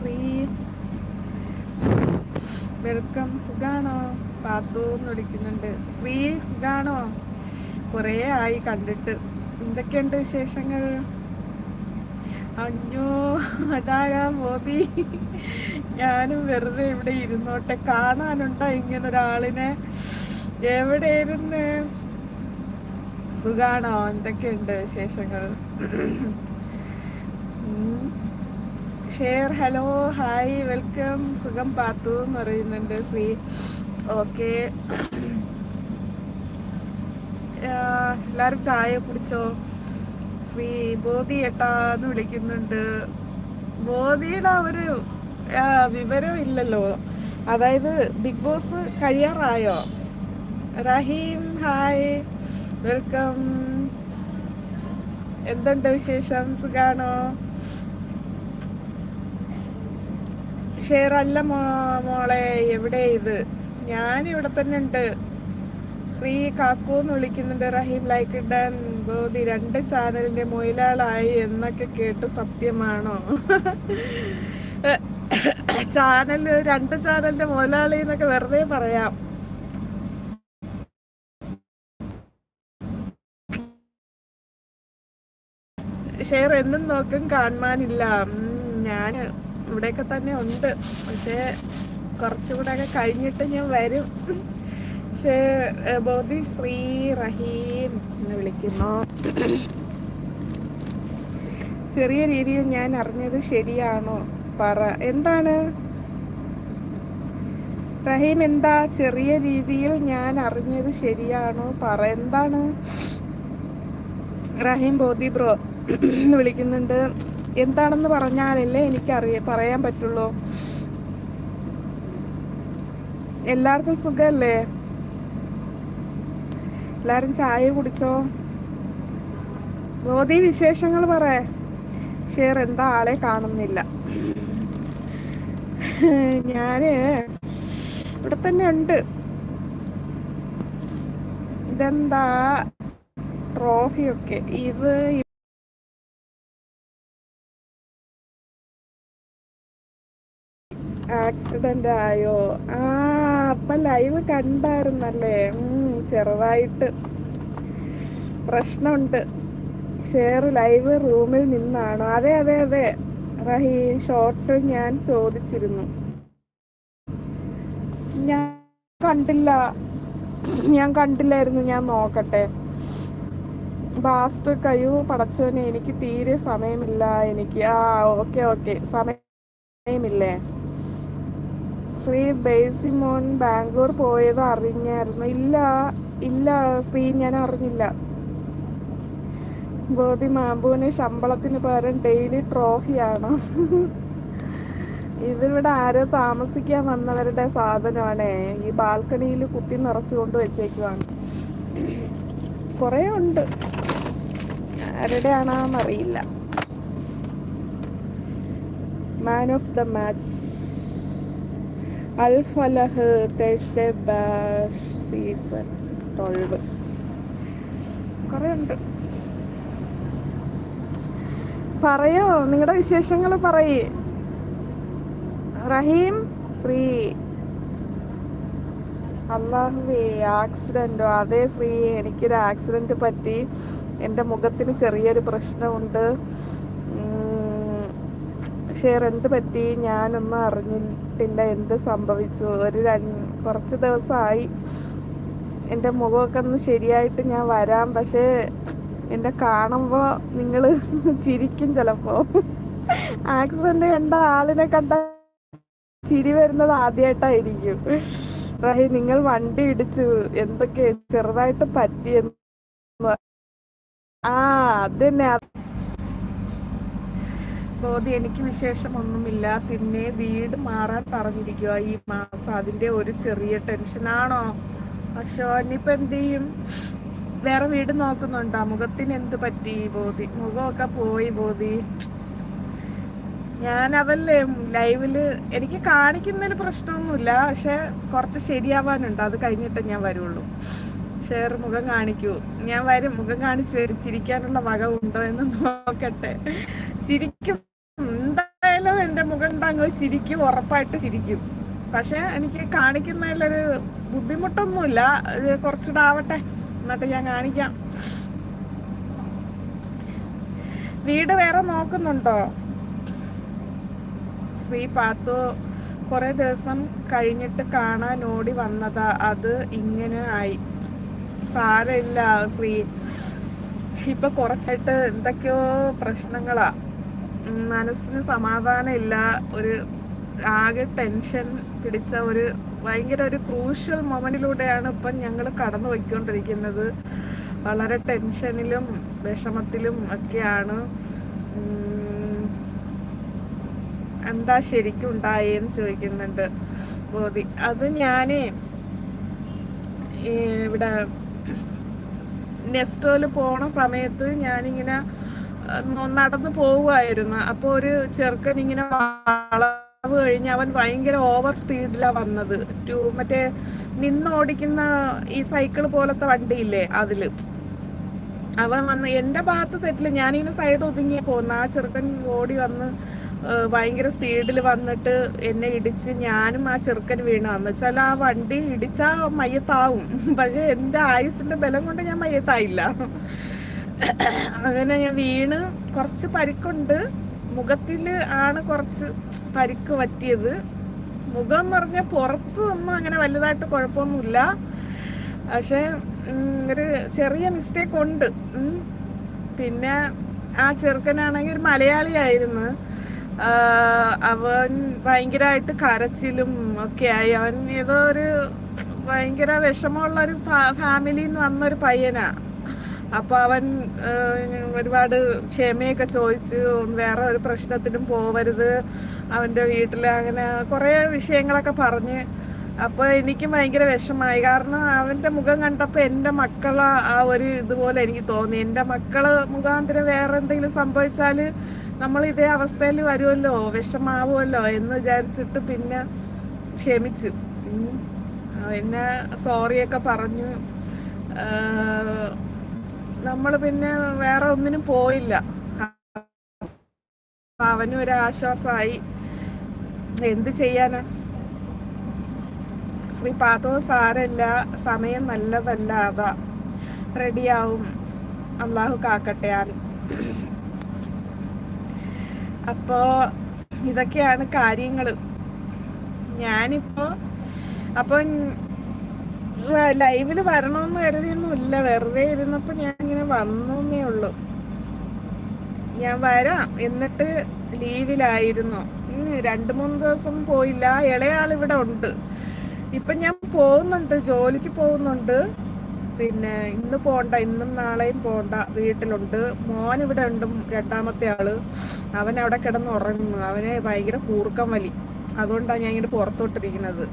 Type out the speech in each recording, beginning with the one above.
Shri welcome സുഖാണോ? പാത്തു എന്ന് വിളിക്കുന്നുണ്ട് ശ്രീ സുഖാണോ? കുറേ ആയി കണ്ടിട്ട്. എന്തൊക്കെയുണ്ട് വിശേഷങ്ങൾ? അഞ്ഞോ അതാകാ മോദി. ഞാനും വെറുതെ ഇവിടെ ഇരുന്നോട്ടെ. കാണാനുണ്ടോ ഇങ്ങനെ ഒരാളിനെ എവിടെയിരുന്ന്? സുഖാണോ? എന്തൊക്കെയുണ്ട് വിശേഷങ്ങൾ? ഷെയർ ഹലോ ഹായ് വെൽക്കം സുഖം പാത്തു എന്ന് പറയുന്നുണ്ട് ശ്രീ. ഓക്കെ. എല്ലാരും ചായ കുടിച്ചോ? ശ്രീ ബോധി ഏട്ടാ എന്ന് വിളിക്കുന്നുണ്ട്. ബോധിയുടെ ഒരു വിവരം ഇല്ലല്ലോ. അതായത് big Boss കഴിയാറായോ? Rahim hi welcome. എന്തുണ്ട് വിശേഷം? സുഖാണോ? മോ മോളെ എവിടെ ഇത്? ഞാൻ ഇവിടെ തന്നെ ഉണ്ട്. ശ്രീ കാക്കു എന്ന് വിളിക്കുന്നുണ്ട്. റഹീം ലൈക്ക് ഇടാൻ. ബോധി രണ്ട് ചാനലിന്റെ മൊയിലാളായി എന്നൊക്കെ കേട്ട് സത്യമാണോ? ചാനൽ രണ്ട് ചാനലിന്റെ മുതലാളി എന്നൊക്കെ വെറുതെ പറയാം. ഷെയർ എന്നും നോക്കും കാണുവാനില്ല ഞാൻ ഇവിടെയൊക്കെ തന്നെ ഉണ്ട്. പക്ഷേ കുറച്ചുകൂടെ ഒക്കെ കഴിഞ്ഞിട്ട് ഞാൻ വരും. പക്ഷേ ബോധി ശ്രീ റഹീം എന്ന് വിളിക്കുന്നു. ചെറിയ രീതിയിൽ ഞാൻ അറിഞ്ഞത് ശരിയാണോ? പറ. എന്താണ്? റഹീം എന്താ? ചെറിയ രീതിയിൽ ഞാൻ അറിഞ്ഞത് ശരിയാണോ? പറ. എന്താണ്? റഹീം ബോധി ബ്രോ വിളിക്കുന്നുണ്ട്. എന്താണെന്ന് പറഞ്ഞാലല്ലേ എനിക്കറിയ പറയാൻ പറ്റുള്ളൂ. എല്ലാവർക്കും സുഖല്ലേ? എല്ലാരും ചായ കുടിച്ചോ? ഗോതി വിശേഷങ്ങൾ പറ. ഷെയർ എന്താ ആളെ കാണുന്നില്ല. ഞാൻ ഇവിടെ തന്നെ ഉണ്ട്. ഇതെന്താ? ട്രോഫിയൊക്കെ. ഇത് ആക്സിഡന്റ് ആയോ ആ അപ്പൊ ലൈവ് കണ്ടായിരുന്നല്ലേ? ചെറുതായിട്ട്. പ്രശ്നമുണ്ട്. ഷെയർ ലൈവ് റൂമിൽ നിന്നാണോ. അതെ അതെ അതെ. റഹി ഷോർട്സിൽ ഞാൻ ചോദിച്ചിരുന്നു. ഞാൻ കണ്ടില്ല. ഞാൻ കണ്ടില്ലായിരുന്നു. ഞാൻ നോക്കട്ടെ. ബാസ്റ്റ് കയ്യോ? പടച്ചോനെ എനിക്ക് തീരെ സമയമില്ല. എനിക്ക് ആ ഓക്കെ ഓക്കെ. സമയമില്ലേ? ശ്രീ ബേസിമോൻ ബാംഗ്ലൂർ പോയത് അറിഞ്ഞായിരുന്നു. ഇല്ല ഇല്ല ശ്രീ ഞാൻ അറിഞ്ഞില്ല. ഗോപി മാമ്പുവിന് ശമ്പളത്തിന് പകരം ഡെയിലി ട്രോഫിയാണ്. ഇതിവിടെ ആരോ താമസിക്കാൻ വന്നവരുടെ സാധനമാണ്. ഈ ബാൽക്കണിയിൽ കുത്തി നിറച്ചു കൊണ്ട് വെച്ചേക്കുവാണ്. കുറേ ഉണ്ട് ആരുടെയാണെന്നറിയില്ല. Man of the match. Al Falah Thursday bash season twelve. കുറേ ഉണ്ട് പറയോ? നിങ്ങളുടെ വിശേഷങ്ങൾ പറയേ. റഹീം ശ്രീ അള്ളാഹുവേ ആക്സിഡന്റോ അതേ ശ്രീ എനിക്കൊരു ആക്സിഡന്റ് പറ്റി. എന്റെ മുഖത്തിന് ചെറിയൊരു പ്രശ്നമുണ്ട്. ഷെയർ എന്ത് പറ്റി? ഞാനൊന്നും അറിഞ്ഞിട്ടില്ല. എന്ത് സംഭവിച്ചു? ഒരു രണ്ട് കുറച്ച് ദിവസമായി. എന്റെ മുഖമൊക്കെ ഒന്ന് ശരിയായിട്ട് ഞാൻ വരാം. പക്ഷേ എന്നെ കാണുമ്പോൾ നിങ്ങൾ ചിരിക്കും ചിലപ്പോൾ ആക്സിഡന്റ് കണ്ട ആളിനെ കണ്ട ചിരി വരുന്നത് ആദ്യമായിട്ടായിരിക്കും റഹി നിങ്ങൾ വണ്ടി ഇടിച്ചു. എന്തൊക്കെ? ചെറുതായിട്ട് പറ്റിയെന്ന്. ആ അത് തന്നെ. ബോധി എനിക്ക് വിശേഷമൊന്നുമില്ല. പിന്നെ വീട് മാറാൻ പറഞ്ഞിരിക്കുക ഈ മാസം അതിന്റെ ഒരു ചെറിയ ടെൻഷനാണോ പക്ഷോ ഇനിയിപ്പോ എന്ത് ചെയ്യും? വേറെ വീട് നോക്കുന്നുണ്ടോ? മുഖത്തിന് എന്ത് പറ്റി ബോധി? മുഖമൊക്കെ പോയി ബോധി. ഞാൻ അതല്ലേ ലൈവിൽ എനിക്ക് കാണിക്കുന്നതിന് പ്രശ്നമൊന്നുമില്ല. പക്ഷെ കുറച്ച് ശരിയാവാനുണ്ട്. അത് കഴിഞ്ഞിട്ടേ ഞാൻ വരുള്ളൂ. ഷെയർ മുഖം കാണിക്കൂ. ഞാൻ വരും. മുഖം കാണിച്ചു വരും. ചിരിക്കാനുള്ള വക ഉണ്ടോ എന്ന് നോക്കട്ടെ. ഞങ്ങൾ ചിരിക്കും ഉറപ്പായിട്ട് ചിരിക്കും. പക്ഷെ എനിക്ക് കാണിക്കുന്നതിലൊരു ബുദ്ധിമുട്ടൊന്നുമില്ല. കുറച്ചുകൂടെ ആവട്ടെ. എന്നിട്ട് ഞാൻ കാണിക്കാം. വീട് വേറെ നോക്കുന്നുണ്ടോ? ശ്രീ പാത്തു കുറെ ദിവസം കഴിഞ്ഞിട്ട് കാണാൻ ഓടി വന്നതാ. അത് ഇങ്ങനെ ആയി. സാരമില്ല ശ്രീ. ഇപ്പൊ കുറച്ചായിട്ട് എന്തൊക്കെയോ പ്രശ്നങ്ങളാ. മനസ്സിന് സമാധാനമില്ല ഒരു ആകെ ടെൻഷൻ പിടിച്ച ഒരു ഭയങ്കര ഒരു ക്രൂഷ്യൽ മൊമെന്റിലൂടെയാണ് ഇപ്പം ഞങ്ങൾ കടന്നു പോയിക്കൊണ്ടിരിക്കുന്നത്. വളരെ ടെൻഷനിലും വിഷമത്തിലും ഒക്കെയാണ്. എന്താ ശരിക്കും ഉണ്ടായെന്ന് ചോദിക്കുന്നുണ്ട് ബോധി അത് ഈ ഇവിടെ നെസ്റ്റോയിൽ പോണ സമയത്ത് ഞാനിങ്ങനെ നടന്ന് പോവുമായിരുന്നു അപ്പോൾ ഒരു ചെറുക്കൻ ഇങ്ങനെ വളവ് കഴിഞ്ഞ് അവൻ ഭയങ്കര ഓവർ സ്പീഡിലാണ് വന്നത്. ടു മറ്റേ നിന്നോടിക്കുന്ന ഈ സൈക്കിൾ പോലത്തെ വണ്ടിയില്ലേ അതിൽ. അവൻ വന്ന് എന്റെ ഭാഗത്ത് തെറ്റില്ല ഞാനിങ്ങനെ സൈഡ് ഒതുങ്ങിയ പോകുന്ന ആ ചെറുക്കൻ ഓടി വന്ന് ഭയങ്കര സ്പീഡിൽ വന്നിട്ട് എന്നെ ഇടിച്ച് ഞാനും ആ ചെറുക്കൻ വീണു എന്ന് വെച്ചാൽ ആ വണ്ടി ഇടിച്ചാ മയ്യത്താവും. പക്ഷെ എന്റെ ആയുസിന്റെ ബലം കൊണ്ട് ഞാൻ മയ്യത്തായില്ല. അങ്ങനെ ഞാൻ വീണ്. കുറച്ച് പരിക്കുണ്ട്. മുഖത്തിൽ ആണ് കുറച്ച് പരിക്ക് പറ്റിയത്. മുഖം എന്ന് പറഞ്ഞാൽ പുറത്ത് ഒന്നും അങ്ങനെ വലുതായിട്ട് കുഴപ്പമൊന്നുമില്ല. പക്ഷെ ഒരു ചെറിയ മിസ്റ്റേക്ക് ഉണ്ട്. പിന്നെ ആ ചെറുക്കനാണെങ്കിൽ ഒരു മലയാളിയായിരുന്നു. അവൻ ഭയങ്കരമായിട്ട് കരച്ചിലും ഒക്കെ അവൻ ഏതോ ഒരു ഭയങ്കര വിഷമമുള്ള ഒരു ഫാമിലിന്ന് നിന്ന് വന്ന ഒരു പയ്യനാ അപ്പൊ അവൻ ഒരുപാട് ക്ഷമയൊക്കെ ചോദിച്ചു വേറെ ഒരു പ്രശ്നത്തിനും പോവരുത്. അവന്റെ വീട്ടിൽ അങ്ങനെ കുറെ വിഷയങ്ങളൊക്കെ പറഞ്ഞ്. അപ്പൊ എനിക്കും ഭയങ്കര വിഷമായി കാരണം അവന്റെ മുഖം കണ്ടപ്പോ എന്റെ മക്കളെ ആ ഒരു ഇതുപോലെ എനിക്ക് തോന്നി. എന്റെ മക്കൾ മുഖാന്തരം വേറെ എന്തെങ്കിലും സംഭവിച്ചാൽ നമ്മൾ ഇതേ അവസ്ഥയിൽ വരുമല്ലോ വിഷമാവുമല്ലോ എന്ന് വിചാരിച്ചിട്ട് പിന്നെ ക്ഷമിച്ചു. പിന്നെ സോറിയൊക്കെ പറഞ്ഞു. നമ്മൾ പിന്നെ വേറെ ഒന്നിനും പോയില്ല. അവനും ഒരു ആശ്വാസമായി എന്ത് ചെയ്യാനാ? ശ്രീ പാത്തോ സാരല്ല സമയം നല്ലതല്ല അതാ. റെഡിയാവും. അള്ളാഹു കാക്കട്ടെ ആൻ അപ്പോ ഇതൊക്കെയാണ് കാര്യങ്ങൾ ഞാനിപ്പോ അപ്പൊ ലൈവിൽ വരണമെന്ന് കരുതിയൊന്നുമില്ല. വെറുതെ ഇരുന്നപ്പോ ഞാൻ വന്നേ ഉള്ളൂ ഞാൻ വരാം. എന്നിട്ട് ലീവിലായിരുന്നു. രണ്ട് മൂന്ന് ദിവസം പോയില്ല. ഇളയാൾ ഇവിടെ ഉണ്ട്. ഇപ്പൊ ഞാൻ പോകുന്നുണ്ട്. ജോലിക്ക് പോകുന്നുണ്ട്. പിന്നെ ഇന്ന് പോണ്ട. ഇന്നും നാളെയും പോണ്ട. വീട്ടിലുണ്ട്. മോൻ ഇവിടെ ഉണ്ട്. രണ്ടാമത്തെ ആൾ അവൻ അവിടെ കിടന്ന് ഉറങ്ങുന്നു അവന് ഭയങ്കര കൂർക്കം വലി. അതുകൊണ്ടാണ് ഞാൻ ഇങ്ങോട്ട് പുറത്തോട്ടിരിക്കുന്നത്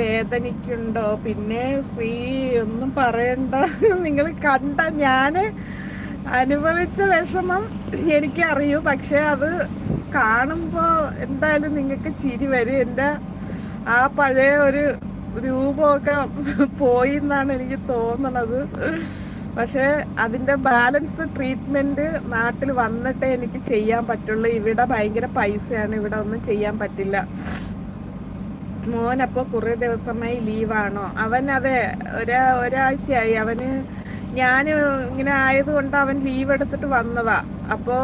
വേദനിക്കുണ്ടോ പിന്നെ ശ്രീ ഒന്നും പറയണ്ട. നിങ്ങൾ കണ്ട ഞാൻ അനുഭവിച്ച വിഷമം എനിക്കറിയൂ. പക്ഷെ അത് കാണുമ്പോൾ എന്തായാലും നിങ്ങൾക്ക് ചിരി വരും. എന്റെ ആ പഴയ ഒരു രൂപമൊക്കെ പോയി എന്നാണ് എനിക്ക് തോന്നണത്. പക്ഷെ അതിന്റെ ബാലൻസ് ട്രീറ്റ്മെന്റ് നാട്ടിൽ വന്നിട്ടേ എനിക്ക് ചെയ്യാൻ പറ്റുള്ളൂ. ഇവിടെ ഭയങ്കര പൈസയാണ്. ഇവിടെ ഒന്നും ചെയ്യാൻ പറ്റില്ല. മോൻ അപ്പൊ കുറെ ദിവസമായി ലീവാണോ അവൻ അതെ ഒരാ ഒരാഴ്ചയായി. അവന് ഞാൻ ഇങ്ങനെ ആയതുകൊണ്ട് അവൻ ലീവ് എടുത്തിട്ട് വന്നതാ. അപ്പോ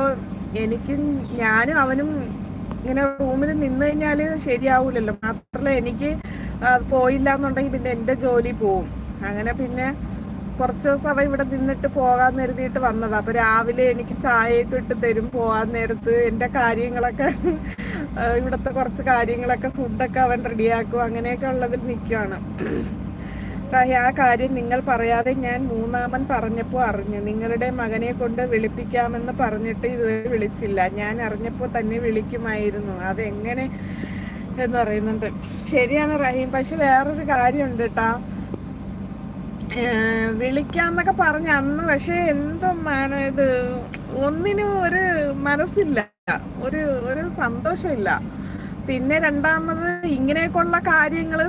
എനിക്കും ഞാനും അവനും ഇങ്ങനെ റൂമിൽ നിന്ന് കഴിഞ്ഞാൽ ശരിയാവൂലല്ലോ. മാത്രമല്ല എനിക്ക് പോയില്ല എന്നുണ്ടെങ്കിൽ പിന്നെ എന്റെ ജോലി പോവും. അങ്ങനെ പിന്നെ കുറച്ച് ദിവസം അവ ഇവിടെ നിന്നിട്ട് പോകാൻ കരുതിയിട്ട് വന്നതാ. അപ്പൊ രാവിലെ എനിക്ക് ചായയൊക്കെ ഇട്ട് തരും പോകാൻ നേരത്ത്. എന്റെ കാര്യങ്ങളൊക്കെ ഇവിടുത്തെ കുറച്ച് കാര്യങ്ങളൊക്കെ ഫുഡൊക്കെ അവൻ റെഡിയാക്കും അങ്ങനെയൊക്കെ ഉള്ളതിൽ നിൽക്കുകയാണ്. ആ കാര്യം നിങ്ങൾ പറയാതെ ഞാൻ മൂന്നാമൻ പറഞ്ഞപ്പോൾ അറിഞ്ഞു. നിങ്ങളുടെ മകനെ കൊണ്ട് വിളിപ്പിക്കാമെന്ന് പറഞ്ഞിട്ട് ഇതുവരെ വിളിച്ചില്ല. ഞാൻ അറിഞ്ഞപ്പോൾ തന്നെ വിളിക്കുമായിരുന്നു. അതെങ്ങനെ എന്ന് പറയുന്നുണ്ട്. ശരിയാണ് റഹീം. പക്ഷെ വേറൊരു കാര്യമുണ്ട് കേട്ടാ വിളിക്കാന്നൊക്കെ പറഞ്ഞ അന്ന് പക്ഷെ എന്തോ മാന ഇത് ഒന്നിനും ഒരു മനസ്സില്ല. ഒരു ഒരു സന്തോഷമില്ല. പിന്നെ രണ്ടാമത് ഇങ്ങനെയൊക്കെയുള്ള കാര്യങ്ങൾ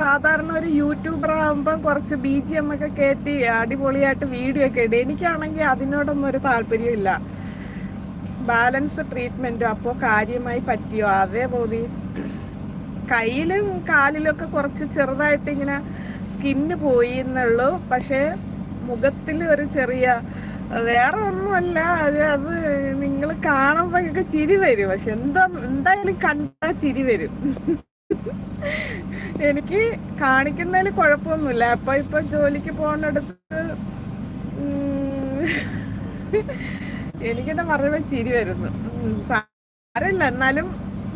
സാധാരണ ഒരു യൂട്യൂബർ ആകുമ്പോൾ കുറച്ച് ബി ജി എം ഒക്കെ കയറ്റി അടിപൊളിയായിട്ട് വീഡിയോ ഒക്കെ ഇടും. എനിക്കാണെങ്കിൽ അതിനോടൊന്നും ഒരു താല്പര്യമില്ല ബാലൻസ് ട്രീറ്റ്മെന്റോ അപ്പോ കാര്യമായി പറ്റിയോ? അതേ ബോധി. കയ്യിലും കാലിലും ഒക്കെ കുറച്ച് ചെറുതായിട്ട് ഇങ്ങനെ സ്കിന്ന് പോയി എന്നുള്ളൂ. പക്ഷേ മുഖത്തിൽ ഒരു ചെറിയ വേറെ ഒന്നുമല്ല അത് അത് നിങ്ങൾ കാണുമ്പോഴൊക്കെ ചിരി വരും. പക്ഷെ എന്താ എന്തായാലും കണ്ടാ ചിരി വരും. എനിക്ക് കാണിക്കുന്നതിൽ കുഴപ്പമൊന്നുമില്ല. അപ്പൊ ഇപ്പൊ ജോലിക്ക് പോകുന്നിടത്ത് എനിക്കെന്നെ പറഞ്ഞപ്പോ ചിരി വരുന്നു. സാരമില്ല. എന്നാലും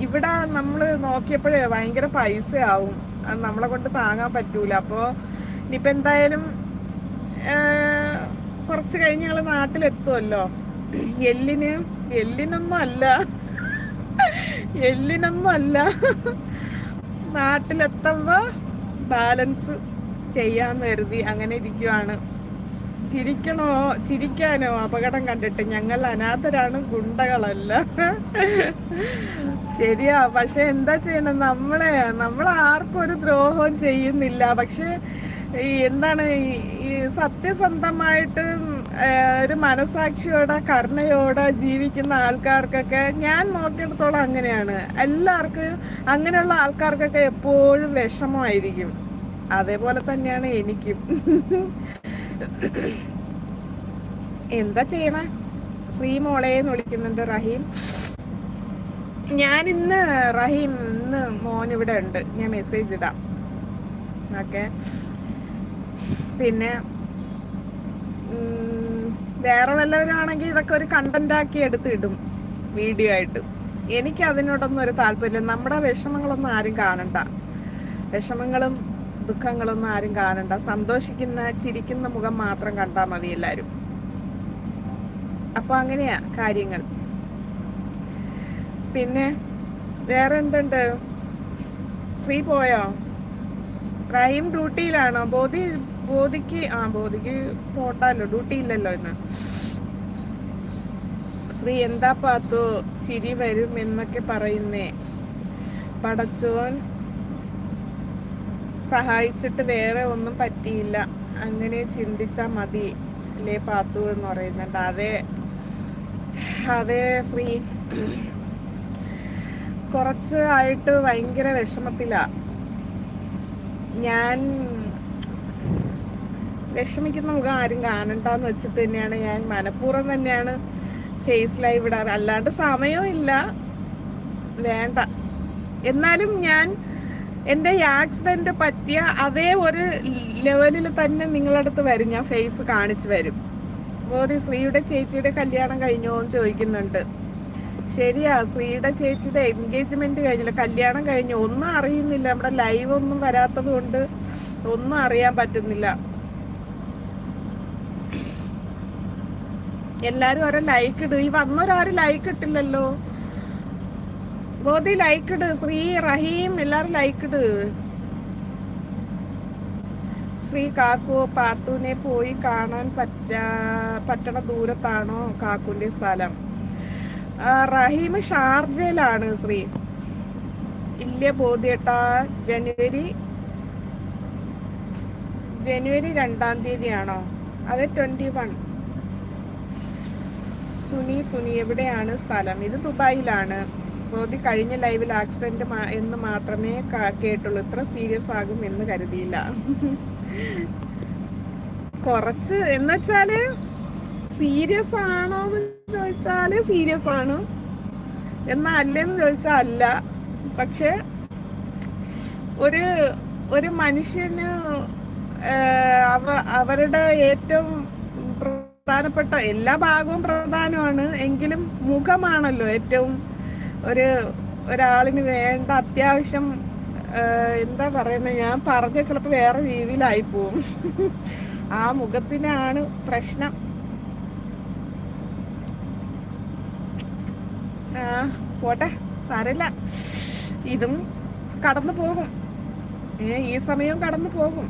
ഇവിടെ നമ്മൾ നോക്കിയപ്പോഴേ ഭയങ്കര പൈസയാവും. അത് നമ്മളെ കൊണ്ട് താങ്ങാൻ പറ്റൂല. അപ്പോ ഇനിയിപ്പെന്തായാലും കുറച്ച് കഴിഞ്ഞ് ഞങ്ങൾ നാട്ടിലെത്തുമല്ലോ എല്ലിന് എല്ലിനൊന്നും അല്ല. എല്ലിനൊന്നും അല്ല. നാട്ടിലെത്തുമ്പോ ബാലൻസ് ചെയ്യാന്ന് കരുതി അങ്ങനെ ഇരിക്കുവാണ്. ചിരിക്കണോ ചിരിക്കാനോ അപകടം കണ്ടിട്ട് ഞങ്ങൾ അനാഥരാണ് ഗുണ്ടകളല്ല. ശരിയാ. പക്ഷെ എന്താ ചെയ്യണം? നമ്മളെ നമ്മൾ ആർക്കും ഒരു ദ്രോഹവും ചെയ്യുന്നില്ല. പക്ഷെ ഈ എന്താണ് ഈ- സത്യസന്ധമായിട്ട് ഒരു മനസാക്ഷിയോടെ കരുണയോടെ ജീവിക്കുന്ന ആൾക്കാർക്കൊക്കെ ഞാൻ നോക്കിയിടത്തോളം അങ്ങനെയാണ്. എല്ലാവർക്കും അങ്ങനെയുള്ള ആൾക്കാർക്കൊക്കെ എപ്പോഴും വിഷമമായിരിക്കും. അതേപോലെ തന്നെയാണ് എനിക്കും. എന്താ ചെയ്യണ? ശ്രീമോളേന്ന് വിളിക്കുന്നുണ്ട് റഹീം. ഞാൻ ഇന്ന് റഹീം ഇന്ന് മോൻ ഇവിടെ ഉണ്ട്. ഞാൻ മെസ്സേജ് ഇടാം. ഓക്കെ പിന്നെ വേറെ വല്ലവരാണെങ്കിൽ ഇതൊക്കെ ഒരു കണ്ടന്റ് ആക്കി എടുത്തിടും വീഡിയോ ആയിട്ട്. എനിക്ക് അതിനോടൊന്നും ഒരു താല്പര്യമില്ല. നമ്മുടെ വിഷമങ്ങളൊന്നും ആരും കാണണ്ട. വിഷമങ്ങളും ദുഃഖങ്ങളൊന്നും ആരും കാണണ്ട. സന്തോഷിക്കുന്ന ചിരിക്കുന്ന മുഖം മാത്രം കണ്ടാൽ മതി എല്ലാവരും അപ്പൊ അങ്ങനെയാ കാര്യങ്ങൾ. പിന്നെ വേറെ എന്തുണ്ട്? ശ്രീ പോയോ? ക്രൈം ഡ്യൂട്ടിയിലാണോ ബോധി ബോധിക്ക് ആ ബോധിക്ക് പോട്ടാലോ? ഡ്യൂട്ടി ഇല്ലല്ലോ ഇന്ന്. ശ്രീ എന്താ പാത്തു? ചിരി വരും എന്നൊക്കെ പറയുന്നേ. പടച്ചോൻ സഹായിച്ചിട്ട് വേറെ ഒന്നും പറ്റിയില്ല. അങ്ങനെ ചിന്തിച്ചാ മതി അല്ലേ പാത്തു എന്ന് പറയുന്നുണ്ട്. അതെ അതെ ശ്രീ. കുറച്ച് ആയിട്ട് ഭയങ്കര വിഷമത്തില. ഞാൻ വിഷമിക്കുന്ന മുഖം ആരും കാണണ്ടെന്ന് വെച്ചിട്ട് തന്നെയാണ് ഞാൻ. മനഃപൂർവം തന്നെയാണ് ഫേസ് ലൈവ് ഇടാറ്. അല്ലാണ്ട് സമയവും ഇല്ല. വേണ്ട. എന്നാലും ഞാൻ എന്റെ ഈ ആക്സിഡന്റ് പറ്റിയ അതേ ഒരു ലെവലിൽ തന്നെ നിങ്ങളടുത്ത് വരും. ഞാൻ ഫേസ് കാണിച്ചു വരും. ബോധി ശ്രീയുടെ ചേച്ചിയുടെ കല്യാണം കഴിഞ്ഞോ എന്ന് ചോദിക്കുന്നുണ്ട്. ശരിയാ ശ്രീയുടെ ചേച്ചിയുടെ എൻഗേജ്മെന്റ് കഴിഞ്ഞില്ല. കല്യാണം കഴിഞ്ഞു. ഒന്നും അറിയുന്നില്ല. നമ്മുടെ ലൈവ് ഒന്നും വരാത്തത് കൊണ്ട് ഒന്നും അറിയാൻ പറ്റുന്നില്ല. എല്ലാരും ഓരോ ലൈക്ക് ഇട്. ഈ വന്നൊരാരും ലൈക്ക് ഇട്ടില്ലല്ലോ. ഗോതി ലൈക്ക് ഇട്. ശ്രീ റഹീം എല്ലാരും ലൈക്ക് ഇട്. ശ്രീ കാക്കു പാത്തുവിനെ പോയി കാണാൻ പറ്റ പറ്റണ ദൂരത്താണോ കാക്കുന്റെ സ്ഥലം? റഹീം ഷാർജയിലാണ് ശ്രീ. ഇല്ല ബോധ്യട്ടാ ജനുവരി ജനുവരി രണ്ടാം തീയതിയാണോ? അതെ ട്വന്റി വൺ സുനി സുനി എവിടെയാണ് സ്ഥലം? ഇത് ദുബായിലാണ്. ബോധി കഴിഞ്ഞ ലൈവിൽ ആക്സിഡന്റ് എന്ന് മാത്രമേ കേട്ടുള്ളൂ. ഇത്ര സീരിയസ് ആകും എന്ന് കരുതിയില്ല. കുറച്ച് എന്നുവെച്ചാൽ സീരിയസ് ആണോ എന്ന് ചോദിച്ചാൽ സീരിയസ് ആണ്. എന്നാ അല്ലെന്ന് ചോദിച്ചാൽ അല്ല പക്ഷെ ഒരു ഒരു മനുഷ്യന് അവ അവരുടെ ഏറ്റവും പ്രധാനപ്പെട്ട എല്ലാ ഭാഗവും പ്രധാനമാണ്. എങ്കിലും മുഖമാണല്ലോ ഏറ്റവും ഒരു ഒരാളിന് വേണ്ട അത്യാവശ്യം എന്താ പറയുന്നത് ഞാൻ പറഞ്ഞ ചിലപ്പോൾ വേറെ രീതിയിലായി പോവും. ആ മുഖത്തിനാണ് പ്രശ്നം. പോട്ടെ സാരമില്ല. ഇതും കടന്നു പോകും. ഈ സമയവും കടന്നു പോകും.